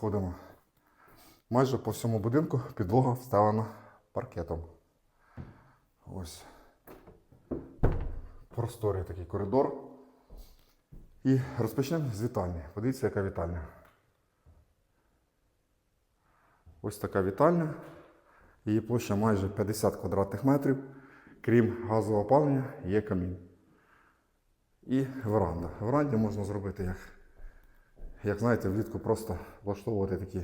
заходимо. Майже по всьому будинку підлога встелена паркетом. Ось. Просторий такий коридор. І розпочнемо з вітальні. Подивіться, яка вітальня. Ось така вітальня. Її площа майже 50 квадратних метрів. Крім газового опалення, є камін. І веранда. В веранді можна зробити, як, як знаєте, влітку просто влаштовувати такі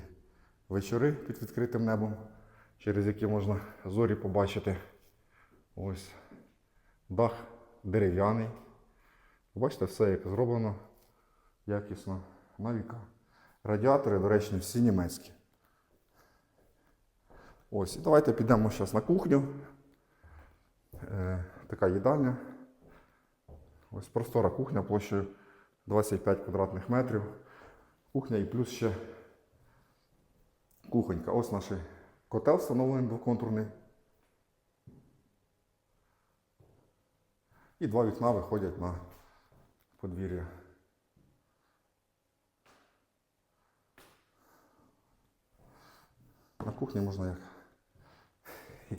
вечори під відкритим небом, через які можна зорі побачити. Ось дах дерев'яний. Бачите, все як зроблено якісно на віка. Радіатори, до речі, всі німецькі. Ось, і давайте підемо зараз на кухню. Е, така їдальня. Ось простора кухня площею 25 квадратних метрів. Кухня і плюс ще кухонька. Ось наш котел встановлений двоконтурний. І два вікна виходять на подвір'я. На кухні можна як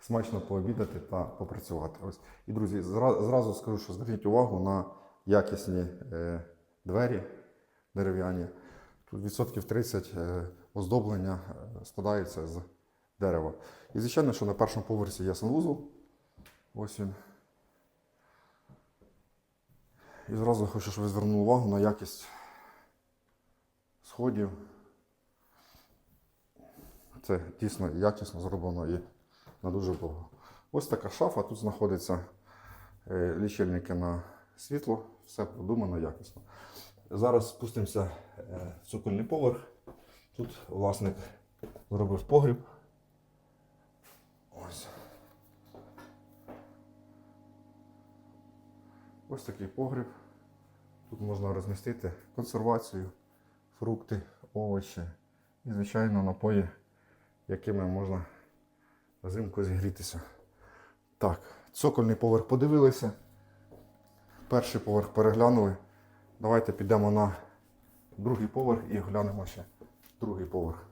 смачно пообідати та попрацювати. Ось. І, друзі, зразу скажу, що зверніть увагу на якісні е, двері дерев'яні. Тут відсотків 30 е, оздоблення е, складається з дерева. І, звичайно, що на першому поверсі є санвузол. Ось він. І зразу хочу, щоб ви звернули увагу на якість сходів. Це дійсно якісно зроблено і на дуже довго. Ось така шафа, тут знаходяться е, лічильники на світло, все продумано якісно. Зараз спустимося е, в цокольний поверх. Тут власник зробив погріб. Ось. Ось такий погріб. Тут можна розмістити консервацію, фрукти, овочі і, звичайно, напої, якими можна взимку зігрітися. Так, цокольний поверх подивилися. Перший поверх переглянули. Давайте підемо на другий поверх і глянемо ще другий поверх.